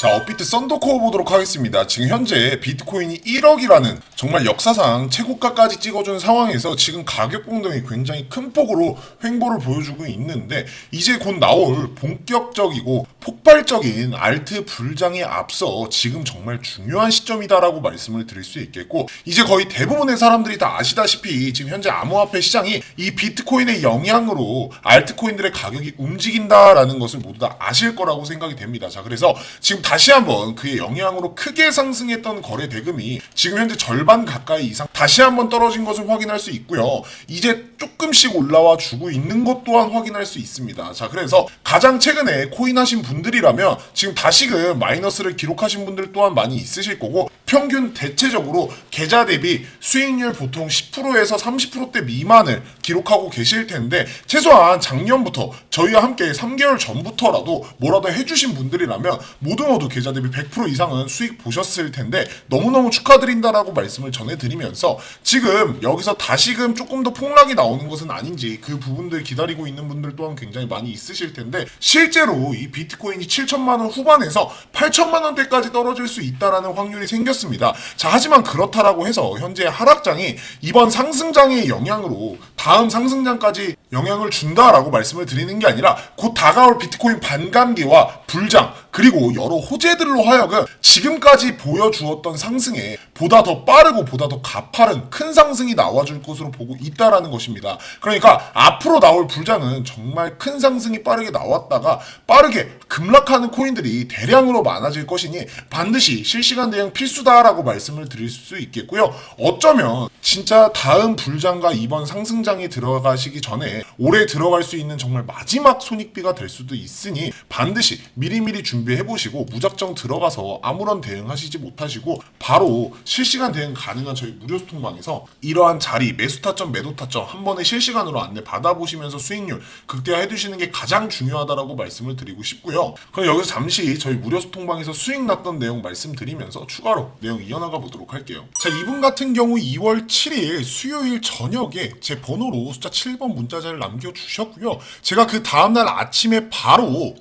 자, 업비트 썬더코어 보도록 하겠습니다. 지금 현재 비트코인이 1억이라는 정말 역사상 최고가까지 찍어준 상황에서 지금 가격 변동이 굉장히 큰 폭으로 횡보를 보여주고 있는데 이제 곧 나올 본격적이고 폭발적인 알트 불장에 앞서 지금 정말 중요한 시점이다라고 말씀을 드릴 수 있겠고 이제 거의 대부분의 사람들이 다 아시다시피 지금 현재 암호화폐 시장이 이 비트코인의 영향으로 알트코인들의 가격이 움직인다라는 것을 모두 다 아실 거라고 생각이 됩니다. 자, 그래서 지금 다시 한번 그의 영향으로 크게 상승했던 거래 대금이 지금 현재 절반 가까이 이상 다시 한번 떨어진 것을 확인할 수 있고요. 이제 조금씩 올라와 주고 있는 것 또한 확인할 수 있습니다. 자, 그래서 가장 최근에 코인 하신 분들이라면 지금 다시금 마이너스를 기록하신 분들 또한 많이 있으실 거고 평균 대체적으로 계좌 대비 수익률 보통 10%에서 30%대 미만을 기록하고 계실 텐데 최소한 작년부터 저희와 함께 3개월 전부터라도 뭐라도 해주신 분들이라면 모두 모두 계좌 대비 100% 이상은 수익 보셨을 텐데 너무너무 축하드린다라고 말씀을 전해드리면서 지금 여기서 다시금 조금 더 폭락이 나오는 것은 아닌지 그 부분들 기다리고 있는 분들 또한 굉장히 많이 있으실 텐데 실제로 이 비트코인이 7천만 원 후반에서 8천만 원대까지 떨어질 수 있다라는 확률이 생겼 습니다. 자 하지만 그렇다라고 해서 현재 하락장이 이번 상승장의 영향으로 다음 상승장까지 영향을 준다라고 말씀을 드리는 게 아니라 곧 다가올 비트코인 반감기와 불장 그리고 여러 호재들로 하여금 지금까지 보여주었던 상승에 보다 더 빠르고 보다 더 가파른 큰 상승이 나와줄 것으로 보고 있다라는 것입니다. 그러니까 앞으로 나올 불장은 정말 큰 상승이 빠르게 나왔다가 빠르게 급락하는 코인들이 대량으로 많아질 것이니 반드시 실시간 대응 필수다라고 말씀을 드릴 수 있겠고요. 어쩌면 진짜 다음 불장과 이번 상승장 에 들어가시기 전에 올해 들어갈 수 있는 정말 마지막 손익비가 될 수도 있으니 반드시 미리미리 준비해 보시고 무작정 들어가서 아무런 대응하시지 못하시고 바로 실시간 대응 가능한 저희 무료 소통방에서 이러한 자리 매수 타점 매도 타점 한 번에 실시간으로 안내 받아보시면서 수익률 극대화해 두시는 게 가장 중요하다라고 말씀을 드리고 싶고요. 그럼 여기서 잠시 저희 무료 소통방에서 수익 났던 내용 말씀드리면서 추가로 내용 이어나가 보도록 할게요. 자 이분 같은 경우 2월 7일 수요일 저녁에 제 번호로 숫자 7번 문자자를 남겨주셨고요. 제가 그 다음날 아침에 바로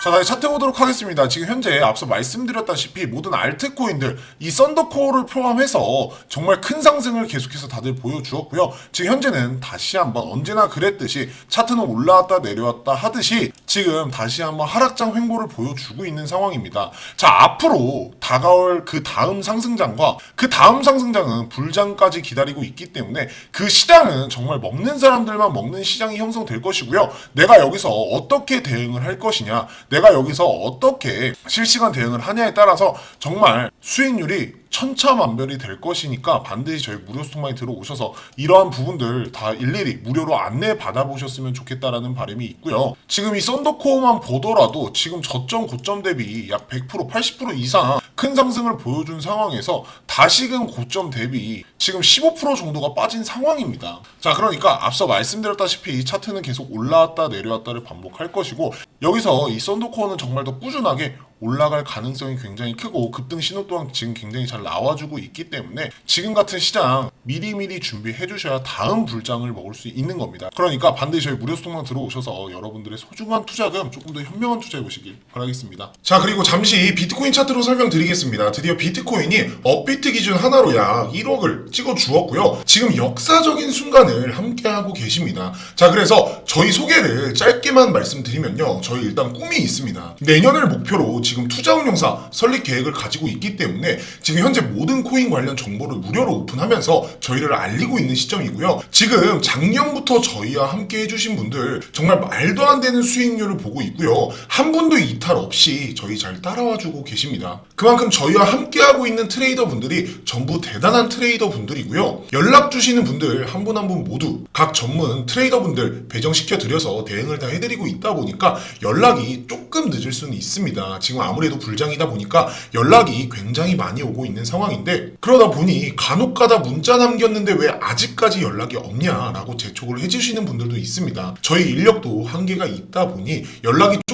자, 다시 차트 보도록 하겠습니다. 지금 현재 앞서 말씀드렸다시피 모든 알트코인들 이 썬더코어를 포함해서 정말 큰 상승을 계속해서 다들 보여주었고요. 지금 현재는 다시 한번 언제나 그랬듯이 차트는 올라왔다 내려왔다 하듯이 지금 다시 한번 하락장 횡보를 보여주고 있는 상황입니다. 자, 앞으로 다가올 그 다음 상승장과 그 다음 상승장은 불장까지 기다리고 있기 때문에 그 시장은 정말 먹는 사람들만 먹는 시장이 형성될 것이고요. 내가 여기서 어떻게 대응을 할 것이냐, 내가 여기서 어떻게 실시간 대응을 하냐에 따라서 정말 수익률이 천차만별이 될 것이니까 반드시 저희 무료 소통방에 들어오셔서 이러한 부분들 다 일일이 무료로 안내 받아보셨으면 좋겠다라는 바람이 있고요. 지금 이 썬더코어만 보더라도 지금 저점 고점 대비 약 100% 80% 이상 큰 상승을 보여준 상황에서 다시금 고점 대비 지금 15% 정도가 빠진 상황입니다. 자, 그러니까 앞서 말씀드렸다시피 차트는 계속 올라왔다 내려왔다를 반복할 것이고 여기서 이 썬더코어는 정말 더 꾸준하게 올라갈 가능성이 굉장히 크고 급등 신호 또한 지금 굉장히 잘 나와주고 있기 때문에 지금 같은 시장 미리미리 준비해 주셔야 다음 불장을 먹을 수 있는 겁니다. 그러니까 반드시 저희 무료 소통방 들어오셔서 여러분들의 소중한 투자금 조금 더 현명한 투자해 보시길 바라겠습니다. 자 그리고 잠시 비트코인 차트로 설명드리겠습니다. 드디어 비트코인이 업비트 기준 하나로 약 1억을 찍어 주었고요. 지금 역사적인 순간을 함께하고 계십니다. 자 그래서 저희 소개를 짧게만 말씀드리면요. 저희 일단 꿈이 있습니다. 내년을 목표로 지금 투자운용사 설립 계획을 가지고 있기 때문에 지금 현재 모든 코인 관련 정보를 무료로 오픈하면서 저희를 알리고 있는 시점이고요. 지금 작년부터 저희와 함께 해주신 분들 정말 말도 안 되는 수익률을 보고 있고요. 한 분도 이탈 없이 저희 잘 따라와주고 계십니다. 그만큼 저희와 함께하고 있는 트레이더 분들이 전부 대단한 트레이더 분들이고요. 연락 주시는 분들 한 분 한분 모두 각 전문 트레이더 분들 배정시켜 드려서 대응을 다 해드리고 있다 보니까 연락이 조금 늦을 수는 있습니다. 지금 아무래도 불장이다 보니까 연락이 굉장히 많이 오고 있는 상황인데 그러다 보니 간혹 가다 문자 남겼는데 왜 아직까지 연락이 없냐라고 재촉을 해주시는 분들도 있습니다. 저희 인력도 한계가 있다 보니 연락이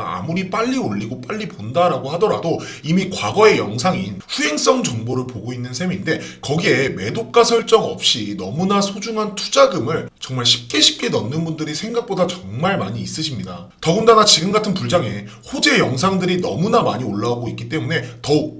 아무리 빨리 올리고 빨리 본다라고 하더라도 이미 과거의 영상인 후행성 정보를 보고 있는 셈인데 거기에 매도가 설정 없이 너무나 소중한 투자금을 정말 쉽게 쉽게 넣는 분들이 생각보다 정말 많이 있으십니다. 더군다나 지금 같은 불장에 호재 영상들이 너무나 많이 올라오고 있기 때문에 더욱